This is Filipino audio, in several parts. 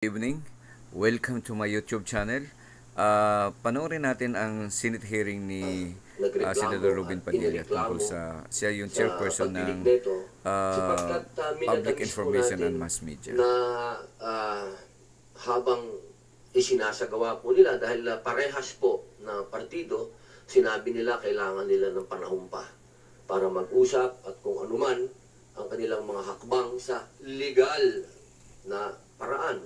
evening. Welcome to my YouTube channel. Ah, panoorin natin ang Senate hearing ni ah, Senador Ruben Padilla tungkol sa siya yung chairperson ng ah, Public Information and Mass Media. na ah, habang isinasagawa po nila dahil ah, parehas po na partido, sinabi nila kailangan nila ng panahon pa para mag-usap at kung anuman ang kanilang mga hakbang sa legal na paraan.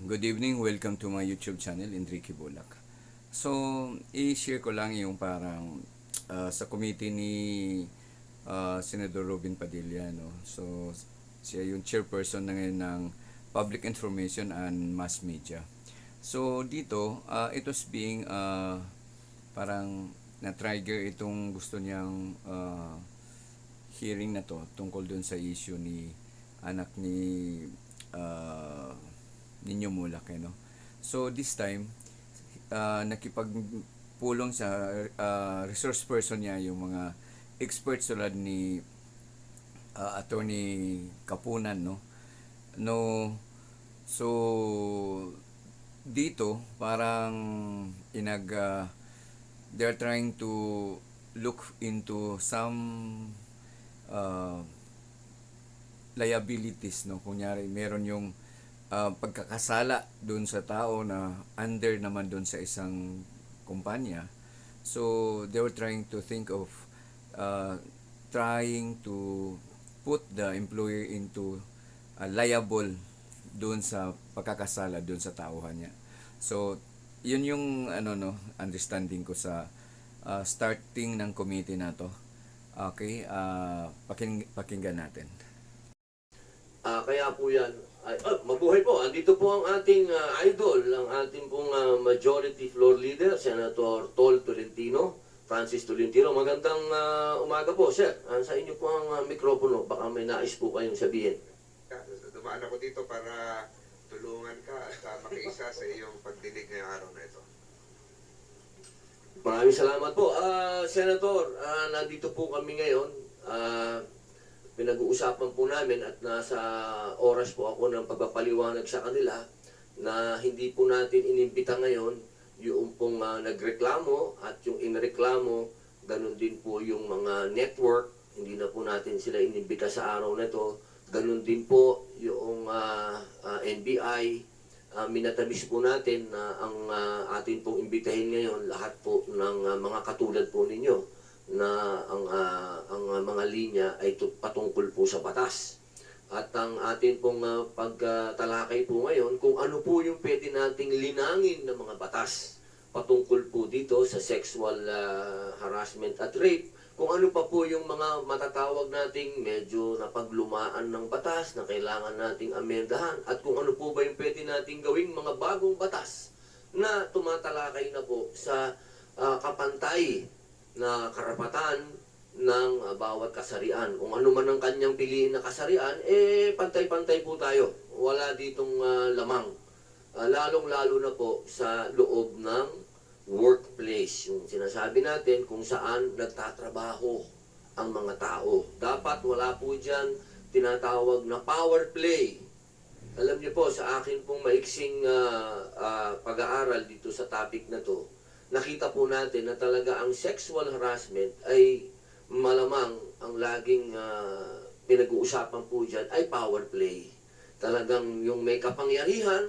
Good evening, welcome to my YouTube channel, Enrique Bulak. So, i-share ko lang yung parang ah, sa committee ni ah, Senador Robin Padilla. No? So, siya yung chairperson na ngayon ng Public Information and Mass Media. So, dito, ah, it was being ah, parang na-trigger itong gusto niyang ah, hearing na to tungkol dun sa issue ni anak ni ah, Ninyo Mulak eh, no? So this time uh, nakipagpulong sa ah, resource person niya yung mga experts tulad ni ah, attorney Kapunan no no so dito parang inag ah, they're trying to look into some uh, liabilities no kunyari meron yung ah, pagkakasala doon sa tao na under naman doon sa isang kumpanya. So they were trying to think of uh, trying to put the employer into uh, liable doon sa pagkakasala doon sa tauhan niya. So yun yung ano no understanding ko sa ah, starting ng committee na to. Okay ah paking, pakinggan natin. Ah, kaya po yan, ay, ah, mabuhay po. Andito po ang ating ah, idol, ang ating pong ah, majority floor leader, Senator Tol Tolentino, Francis Tolentino. Magandang ah, umaga po, sir. Ah, sa inyo po ang ah, mikropono. Baka may nais po kayong sabihin. Dumaan ako dito para tulungan ka at uh, makiisa sa iyong pagdinig ngayong araw na ito. Maraming salamat po. Ah, Senator, ah, nandito po kami ngayon. Ah, pinag-uusapan po namin at nasa oras po ako ng pagpapaliwanag sa kanila na hindi po natin inimbita ngayon yung pong ah, nagreklamo at yung inreklamo, ganun din po yung mga network, hindi na po natin sila inimbita sa araw na ito. Ganun din po yung ah, ah, NBI, uh, minatamis po natin na ang ah, atin pong imbitahin ngayon lahat po ng ah, mga katulad po ninyo na ang ah, ang ah, mga linya ay tu- patungkol po sa batas. At ang atin pong ah, pagtalakay po ngayon kung ano po yung pwede nating linangin ng mga batas patungkol po dito sa sexual ah, harassment at rape kung ano pa po yung mga matatawag nating medyo napaglumaan ng batas na kailangan nating amendahan at kung ano po ba yung pwede nating gawing mga bagong batas na tumatalakay na po sa ah, kapantay na karapatan ng ah, bawat kasarian. Kung ano man ang kanyang piliin na kasarian, eh pantay-pantay po tayo. Wala ditong ah, lamang. Ah, lalong-lalo na po sa loob ng workplace. Yung sinasabi natin kung saan nagtatrabaho ang mga tao. Dapat wala po dyan tinatawag na power play. Alam niyo po, sa akin pong maiksing ah, ah, pag-aaral dito sa topic na to, nakita po natin na talaga ang sexual harassment ay malamang ang laging ah, pinag-uusapan po dyan ay power play. Talagang yung may kapangyarihan,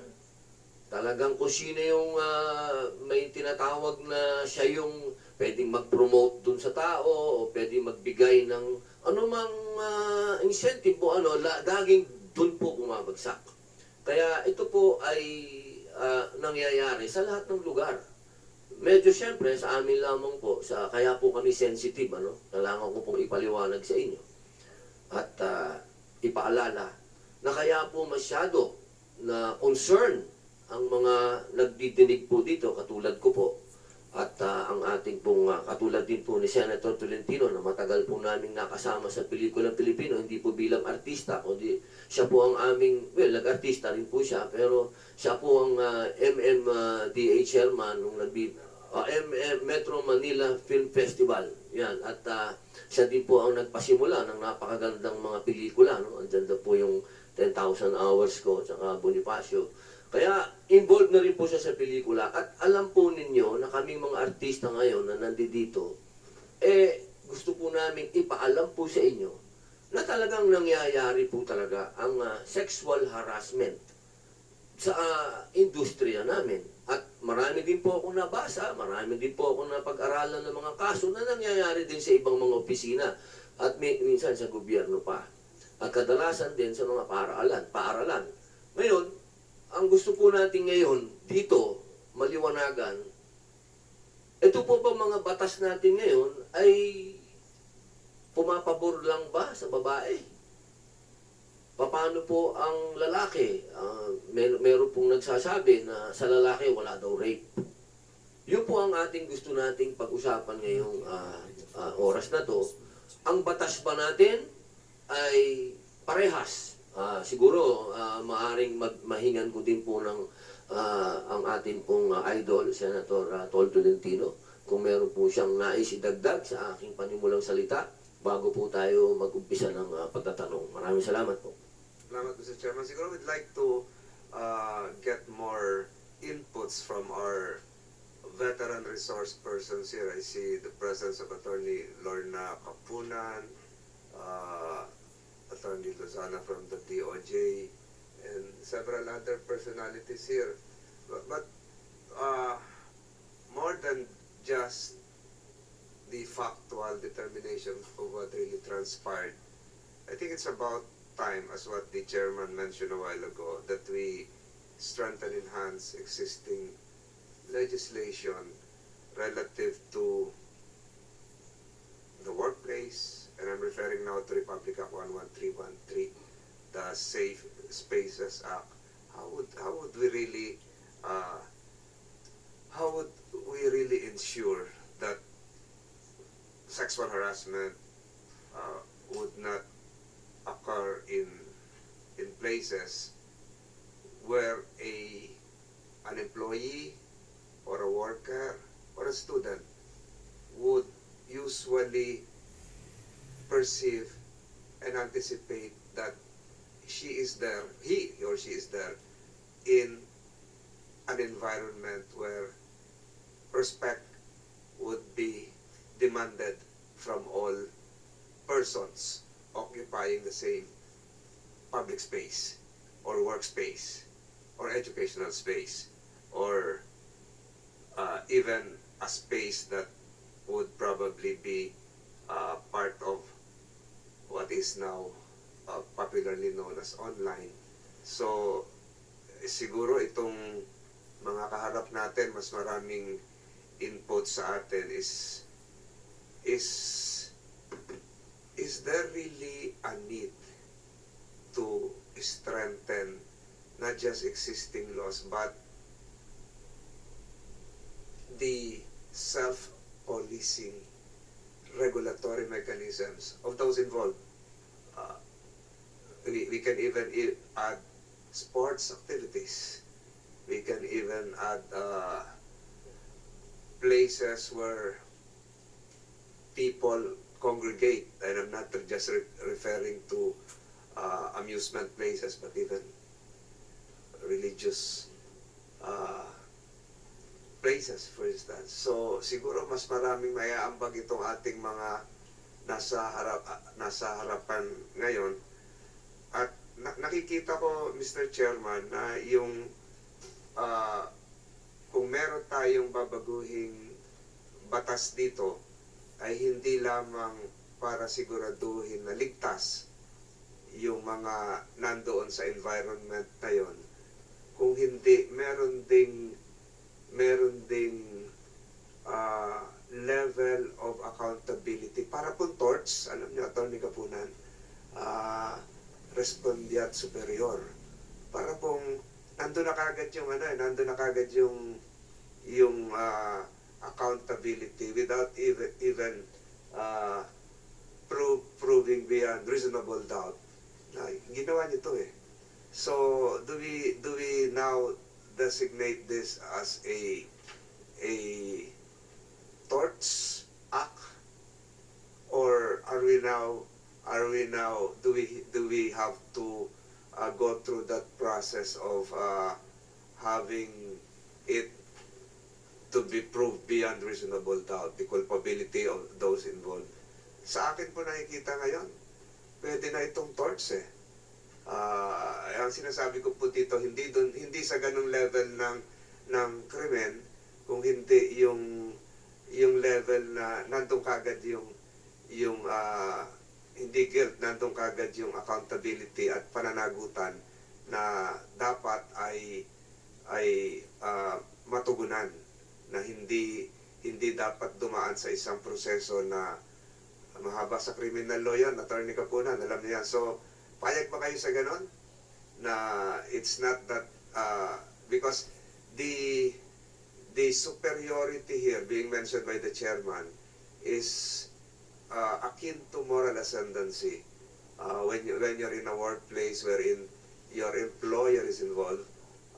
talagang kung sino yung ah, may tinatawag na siya yung pwedeng mag-promote dun sa tao o pwedeng magbigay ng anumang ah, incentive o ano, la, laging dun po bumabagsak. Kaya ito po ay ah, nangyayari sa lahat ng lugar. Medyo siyempre sa amin lamang po, sa, kaya po kami sensitive, ano, kailangan ko pong ipaliwanag sa inyo. At ah, ipaalala na kaya po masyado na concern ang mga nagdidinig po dito, katulad ko po, at ah, ang ating pong, ah, katulad din po ni Senator Tolentino na matagal po naming nakasama sa pelikulang Pilipino, hindi po bilang artista, kundi siya po ang aming, well, nag-artista rin po siya, pero siya po ang ah, MMDA chairman nung nagbi, MM Metro Manila Film Festival. Yan, at ah, siya din po ang nagpasimula ng napakagandang mga pelikula. No? Andyan daw po yung 10,000 hours ko, tsaka Bonifacio. Kaya involved na rin po siya sa pelikula. At alam po ninyo na kaming mga artista ngayon na nandito, eh gusto po namin ipaalam po sa inyo na talagang nangyayari po talaga ang ah, sexual harassment sa ah, industriya namin. At marami din po akong nabasa, marami din po akong napag-aralan ng mga kaso na nangyayari din sa ibang mga opisina at may, minsan sa gobyerno pa. At kadalasan din sa mga paaralan, paaralan. Ngayon, ang gusto po natin ngayon dito, maliwanagan, ito po ba mga batas natin ngayon ay pumapabor lang ba sa babae? Paano po ang lalaki? Ah, mer meron pong nagsasabi na sa lalaki wala daw rape. Yun po ang ating gusto nating pag-usapan ngayong ah, ah, oras na to. Ang batas ba natin ay parehas. Ah, siguro ah, maaring mag- mahingan ko din po ng ah, ang ating pong ah, idol, Senator ah, Tol Tolentino, kung meron po siyang nais idagdag sa aking panimulang salita bago po tayo mag-umpisa ng ah, pagtatanong. Maraming salamat po. Salamat, Mr. Chairman. Siguro we'd like to uh, get more inputs from our veteran resource persons here. I see the presence of Attorney Lorna Kapunan, uh, Attorney Lozana from the DOJ, and several other personalities here. But, but uh, more than just the factual determination of what really transpired, I think it's about time, as what the chairman mentioned a while ago, that we strengthen, enhance existing legislation relative to the workplace, and I'm referring now to Republic Act 11313, the Safe Spaces Act. How would how would we really uh, how would we really ensure that sexual harassment uh, would not places where a an employee or a worker or a student would usually perceive and anticipate that she is there, he or she is there in an environment where respect would be demanded from all persons occupying the same public space or workspace or educational space or uh, even a space that would probably be uh, part of what is now uh, popularly known as online. So, siguro itong mga kaharap natin, mas maraming input sa atin is is is there really a need to strengthen not just existing laws but the self-policing regulatory mechanisms of those involved. Uh, we, we can even i- add sports activities. We can even add uh, places where people congregate, and I'm not just re- referring to uh, amusement places, but even religious uh, places, for instance. So, siguro mas maraming mayaambag itong ating mga nasa harap ah, nasa harapan ngayon. At na- nakikita ko, Mr. Chairman, na yung ah, kung meron tayong babaguhing batas dito, ay hindi lamang para siguraduhin na ligtas yung mga nandoon sa environment na yon. Kung hindi, meron ding meron ding ah, level of accountability para po torts, alam niyo, Atty. Kapunan, ah, respondeat superior. Para pong nandun na kagad yung ano, eh, nandun na kagad yung yung ah, accountability without even even uh, prove, proving beyond reasonable doubt na ginawa niyo to eh. So, do we do we now designate this as a a torts act or are we now are we now do we do we have to uh, go through that process of uh, having it to be proved beyond reasonable doubt, the culpability of those involved. Sa akin po nakikita ngayon, pwede na itong torts eh. Ah, ang sinasabi ko po dito, hindi dun, hindi sa ganung level ng ng krimen, kung hindi yung yung level na nandun kagad yung yung ah, hindi guilt, nandun kagad yung accountability at pananagutan na dapat ay ay ah, matugunan na hindi hindi dapat dumaan sa isang proseso na mahaba sa criminal law yan, attorney Kapunan, alam niya yan. So, payag ba kayo sa ganon? Na it's not that, uh, because the the superiority here being mentioned by the chairman is uh, akin to moral ascendancy. Uh, when, you, when you're in a workplace wherein your employer is involved,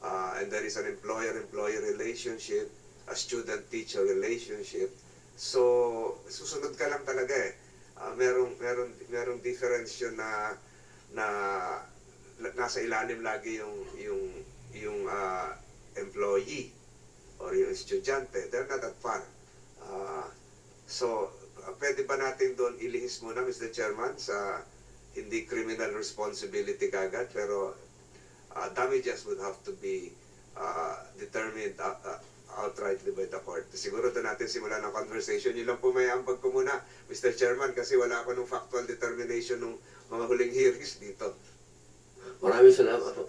uh, and there is an employer-employee relationship, a student-teacher relationship, so susunod ka lang talaga eh. Uh, merong, merong, merong difference yun na, na nasa ilalim lagi yung, yung, yung uh, employee or yung estudyante. They're not that far. Uh, so, uh, pwede ba natin doon ilihis muna, Mr. Chairman, sa hindi criminal responsibility kagad, pero uh, damages would have to be uh, determined uh, uh, outrightly by the court. Siguro doon natin simulan ng conversation. Yun lang po may ambag ko muna, Mr. Chairman, kasi wala ako nung factual determination ng mga huling hearings dito. Maraming salamat po.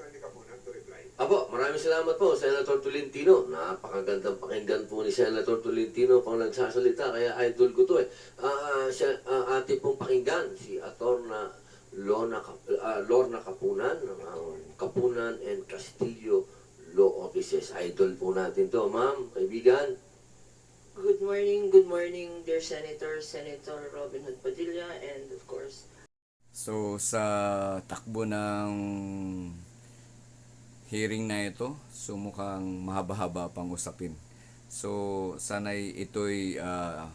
Apo, maraming salamat po, Senator Tolentino. Napakagandang pakinggan po ni Senator Tolentino pang nagsasalita, kaya idol ko to eh. Ah, siya, ah, ating pong pakinggan si Atorna Lorna, ah, Lorna Kapunan, ng ang Kapunan and Castillo Law Offices. Idol po natin to, ma'am, kaibigan. Good morning, good morning, dear Senator, Senator Robin Hood Padilla, and of course, So sa takbo ng hearing na ito, so mukhang mahaba-haba pang usapin. So sana'y ito'y ah,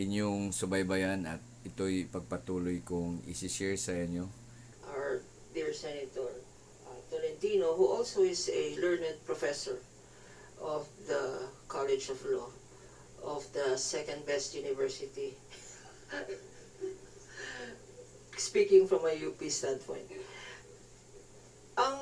inyong subaybayan at ito'y pagpatuloy kong isi-share sa inyo. our dear Senator Tolentino, who also is a learned professor of the College of Law of the second best university. Speaking from a UP standpoint. Ang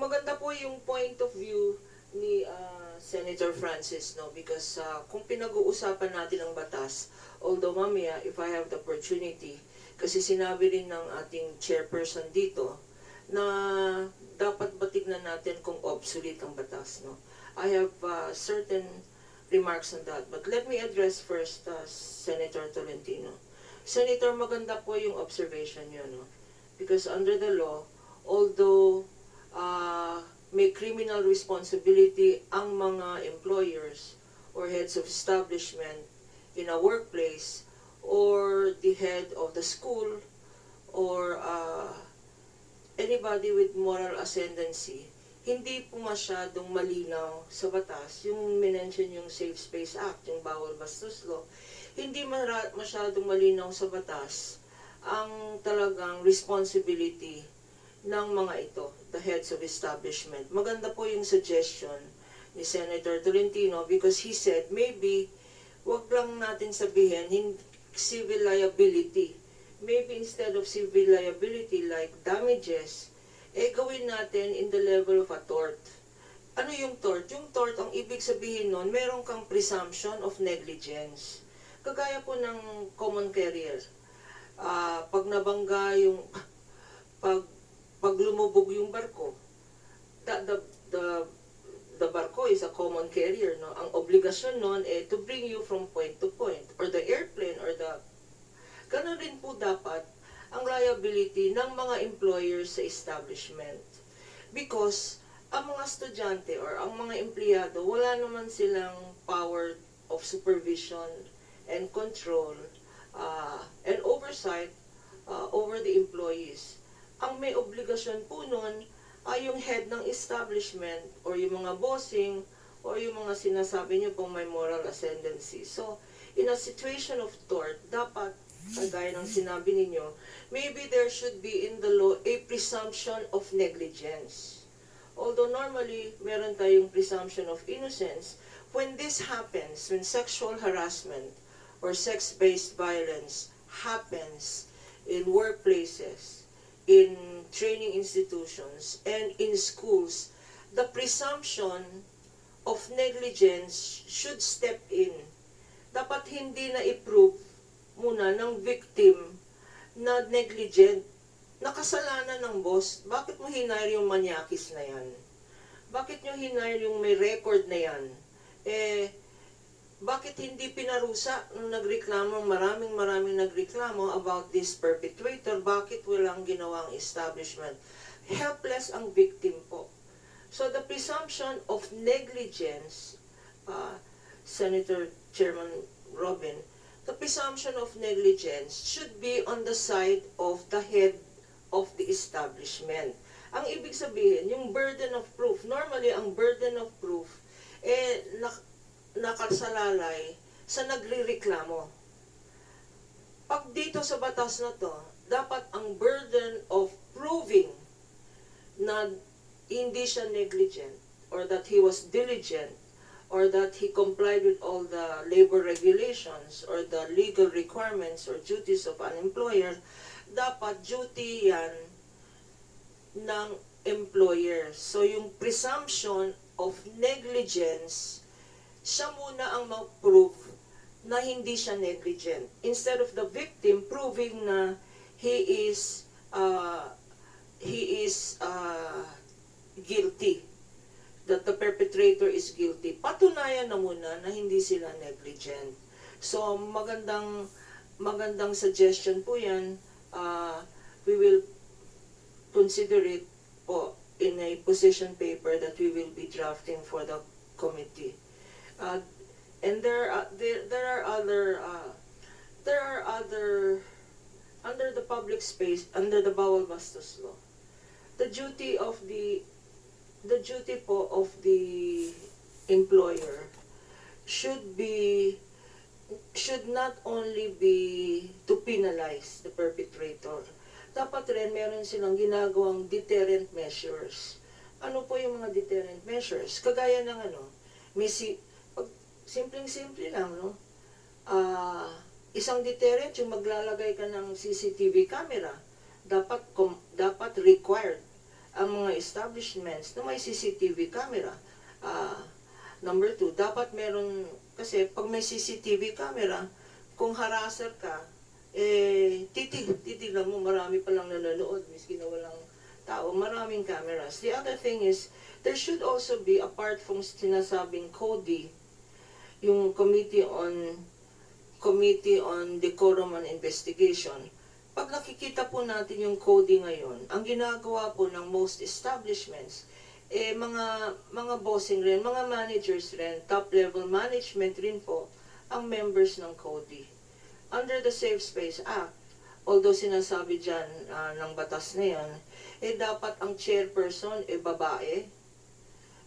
maganda po yung point of view ni uh, Senator Francis, no? Because uh, kung pinag-uusapan natin ang batas, although mamaya, if I have the opportunity, kasi sinabi rin ng ating chairperson dito, na dapat ba tignan natin kung obsolete ang batas, no? I have uh, certain remarks on that. But let me address first uh, Senator Tolentino. Senator, maganda po yung observation niyo, no? Because under the law, although uh, may criminal responsibility ang mga employers or heads of establishment in a workplace or the head of the school or uh, anybody with moral ascendancy, hindi po masyadong malinaw sa batas. Yung minention yung Safe Space Act, yung Bawal Bastos Law, hindi masyadong malinaw sa batas ang talagang responsibility ng mga ito, the heads of establishment. Maganda po yung suggestion ni Senator Tolentino because he said maybe wag lang natin sabihin hin- civil liability. Maybe instead of civil liability like damages, eh gawin natin in the level of a tort. Ano yung tort? Yung tort, ang ibig sabihin nun, meron kang presumption of negligence. Kagaya po ng common carrier. Ah, pag nabangga yung, pag, pag lumubog yung barko, the, the, the, the barko is a common carrier, no? Ang obligasyon nun eh to bring you from point to point. Or the airplane, or the... Ganon rin po dapat ang liability ng mga employers sa establishment. Because ang mga estudyante or ang mga empleyado, wala naman silang power of supervision and control uh, and oversight uh, over the employees. Ang may obligasyon po nun ay yung head ng establishment or yung mga bossing or yung mga sinasabi niyo pong may moral ascendancy. So, in a situation of tort, dapat kagaya ng sinabi ninyo, maybe there should be in the law a presumption of negligence. Although normally, meron tayong presumption of innocence, when this happens, when sexual harassment or sex-based violence happens in workplaces, in training institutions, and in schools, the presumption of negligence should step in. Dapat hindi na i-prove muna ng victim na negligent. Nakasalanan ng boss, bakit mo hinire yung manyakis na yan? Bakit nyo hinire yung may record na yan? Eh, bakit hindi pinarusa nung nagreklamo, maraming maraming nagreklamo about this perpetrator, bakit walang ginawang establishment? Helpless ang victim po. So the presumption of negligence, uh, Senator Chairman Robin, the presumption of negligence should be on the side of the head of the establishment. Ang ibig sabihin, yung burden of proof, normally ang burden of proof, eh, nak nakasalalay sa nagrireklamo. Pag dito sa batas na to, dapat ang burden of proving na hindi siya negligent or that he was diligent or that he complied with all the labor regulations or the legal requirements or duties of an employer, dapat duty yan ng employer. So yung presumption of negligence, siya muna ang mag-prove na hindi siya negligent. Instead of the victim proving na he is uh, he is uh, guilty that the perpetrator is guilty, patunayan na muna na hindi sila negligent. So, magandang magandang suggestion po yan. Uh, we will consider it po in a position paper that we will be drafting for the committee. Uh, and there, are there, there are other, uh, there are other, under the public space, under the Bawal Bastos law, the duty of the the duty po of the employer should be should not only be to penalize the perpetrator. Dapat rin meron silang ginagawang deterrent measures. Ano po yung mga deterrent measures? Kagaya ng ano, may si, pag, simpleng-simple lang, no? Ah, isang deterrent yung maglalagay ka ng CCTV camera. Dapat dapat required ang mga establishments na may CCTV camera. Ah, number two, dapat meron, kasi pag may CCTV camera, kung harasser ka, eh, titig, titignan mo, marami palang nanonood, miski na walang tao, maraming cameras. The other thing is, there should also be, apart from sinasabing CODI, yung Committee on Committee on Decorum and Investigation, pag nakikita po natin yung coding ngayon, ang ginagawa po ng most establishments, eh mga mga bossing rin, mga managers rin, top level management rin po ang members ng CODI. Under the Safe Space Act, although sinasabi dyan ah, ng batas na yan, eh dapat ang chairperson eh babae,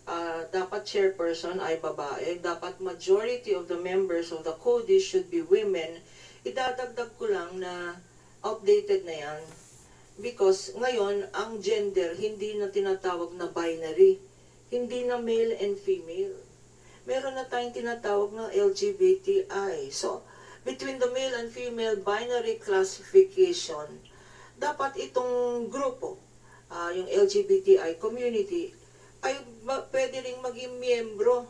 Ah, dapat chairperson ay babae, dapat majority of the members of the CODI should be women. Idadagdag ko lang na outdated na yan because ngayon ang gender hindi na tinatawag na binary, hindi na male and female. Meron na tayong tinatawag na LGBTI. So, between the male and female binary classification, dapat itong grupo, ah, yung LGBTI community, ay pwede ring maging miyembro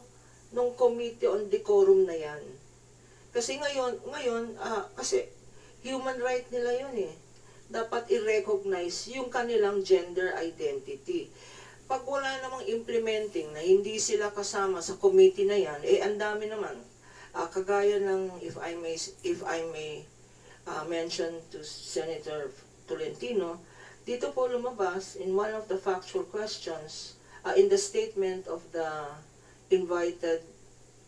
ng Committee on Decorum na yan. Kasi ngayon, ngayon, ah, kasi human right nila yun eh. Dapat i-recognize yung kanilang gender identity. Pag wala namang implementing na hindi sila kasama sa committee na yan, eh ang dami naman. Ah, kagaya ng, if I may, if I may ah, mention to Senator Tolentino, dito po lumabas in one of the factual questions, uh, in the statement of the invited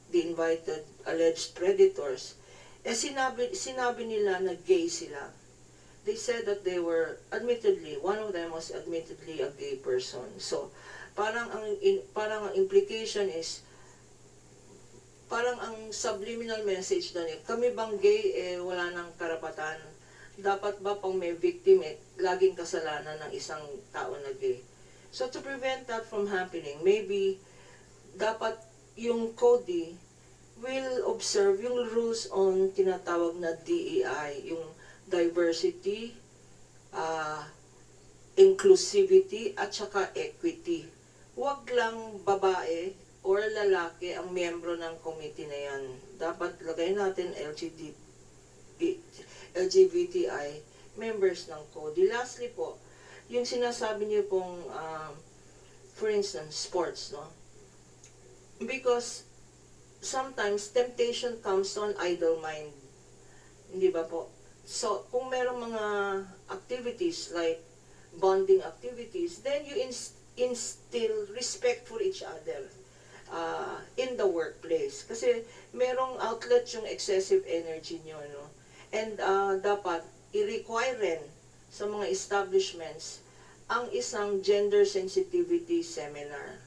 the invited alleged predators eh sinabi sinabi nila na gay sila they said that they were admittedly one of them was admittedly a gay person so parang ang in, parang ang implication is parang ang subliminal message doon eh, kami bang gay eh wala nang karapatan? Dapat ba pang may victim eh, laging kasalanan ng isang tao na gay? So to prevent that from happening, maybe dapat yung CODI will observe yung rules on tinatawag na DEI, yung diversity, ah, inclusivity, at saka equity. Huwag lang babae or lalaki ang miyembro ng committee na yan. Dapat lagay natin LGBT, LGBTI members ng CODI. Lastly po, yung sinasabi niyo pong, um, for instance, sports, no? Because sometimes temptation comes to an idle mind. Hindi ba po? So, kung merong mga activities like bonding activities, then you ins- instill respect for each other uh, in the workplace. Kasi merong outlet yung excessive energy nyo, no? And uh, dapat i-require rin sa mga establishments ang isang gender sensitivity seminar.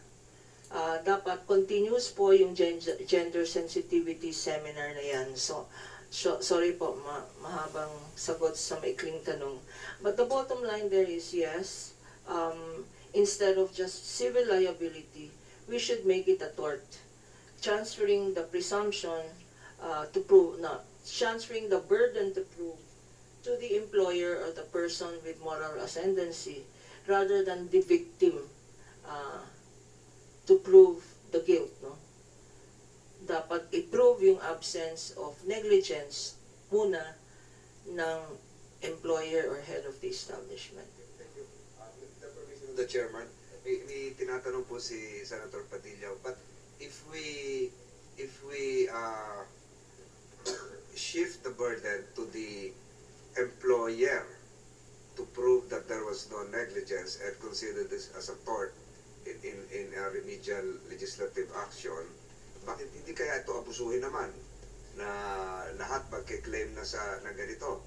Ah, dapat continuous po yung gender, gender sensitivity seminar na yan. So, so sorry po, ma mahabang sagot sa maikling tanong. But the bottom line there is yes, um, instead of just civil liability, we should make it a tort. Transferring the presumption uh, to prove, not transferring the burden to prove to the employer or the person with moral ascendancy rather than the victim uh, to prove the guilt, no? Dapat i-prove yung absence of negligence muna ng employer or head of the establishment. Thank you. Uh, the permission of the chairman, may, may tinatanong po si Senator Padilla, but if we if we uh, shift the burden to the employer to prove that there was no negligence and consider this as a tort in, in, in a remedial legislative action, bakit hindi kaya ito abusuhin naman na lahat magkiklaim na sa na ganito?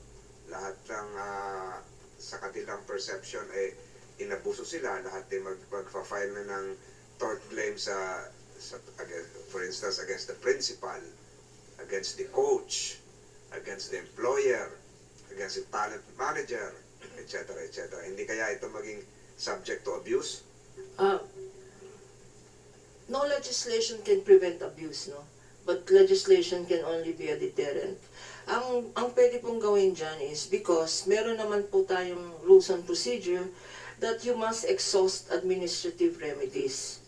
Lahat ng ah, sa kanilang perception ay inabuso sila, lahat din mag, magfa-file na ng tort claim sa, sa against, for instance, against the principal, against the coach, against the employer, against the talent manager, etc. etc. Hindi kaya ito maging subject to abuse? Uh, no legislation can prevent abuse, no? But legislation can only be a deterrent. Ang, ang pwede pong gawin dyan is because meron naman po tayong rules and procedure that you must exhaust administrative remedies.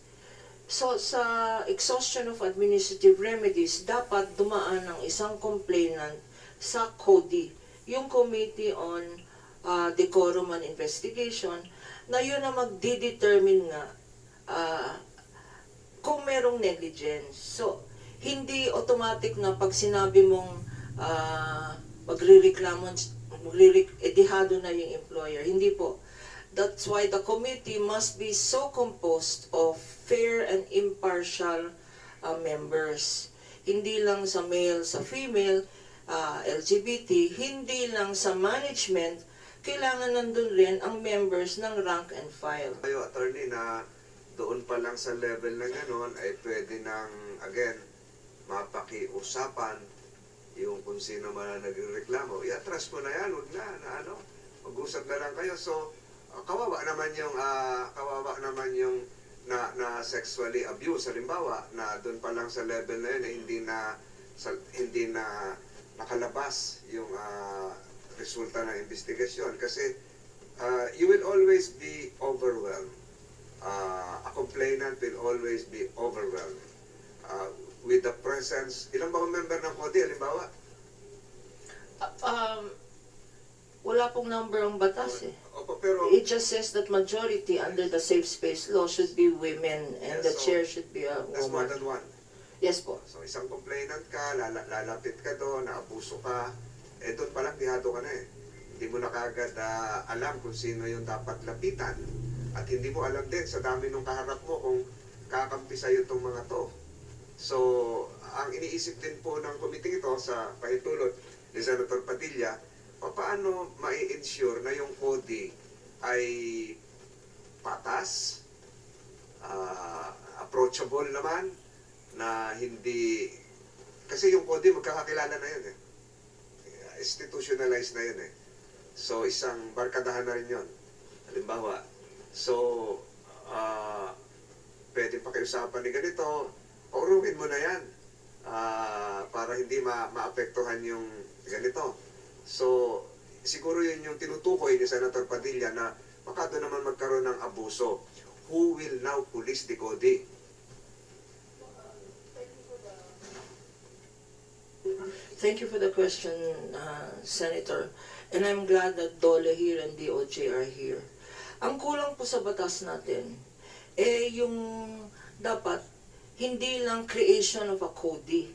So, sa exhaustion of administrative remedies, dapat dumaan ng isang complainant sa CODI, yung Committee on uh, Decorum and Investigation, na yun na magdidetermine nga ah, kung merong negligence. So, hindi automatic na pag sinabi mong uh, magre-reklamo, magre edihado na yung employer. Hindi po. That's why the committee must be so composed of fair and impartial uh, members. Hindi lang sa male, sa female, uh, LGBT, hindi lang sa management, kailangan nandun rin ang members ng rank and file. Kayo, attorney, na doon pa lang sa level na gano'n ay pwede nang, again, mapakiusapan yung kung sino man ang nagreklamo. I-atras mo na yan, huwag na, na ano, mag-usap na lang kayo. So, uh, kawawa naman yung, ah, kawawa naman yung na, na sexually abuse, halimbawa, na doon pa lang sa level na yun, eh, hindi na, sa, hindi na nakalabas yung ah, resulta ng investigasyon. Kasi, uh, you will always be overwhelmed. Uh, a complainant will always be overwhelmed. Uh, with the presence, ilang ba ang member ng CODI, halimbawa? Uh, um, wala pong number ang batas eh. Opo, pero, It just says that majority under the safe space law should be women and the Yes, so chair should be a that's more woman. than one. Yes po. So, isang complainant ka, lala, lalapit ka doon, naabuso ka, eh doon pa lang dihado ka na eh. Hindi mo na kagad ah, alam kung sino yung dapat lapitan. At hindi mo alam din sa dami ng kaharap mo kung kakampi sa'yo itong mga to. So, ang iniisip din po ng committee ito sa pahitulot ni Senator Padilla, paano mai-ensure na yung CODI ay patas, ah, approachable naman, na hindi kasi yung CODI magkakakilala na yun eh. Institutionalized na yun eh. So, isang barkadahan na rin yun. Halimbawa, so, ah, pwede pakiusapan ni ganito, pauruin mo na yan ah, para hindi ma maapektuhan yung ganito. So, siguro yun yung tinutukoy ni Senator Padilla na baka doon naman magkaroon ng abuso. Who will now police the CODI? Thank you for the question, uh, Senator. And I'm glad that DOLE here and DOJ are here. Ang kulang po sa batas natin, eh yung dapat hindi lang creation of a CODI,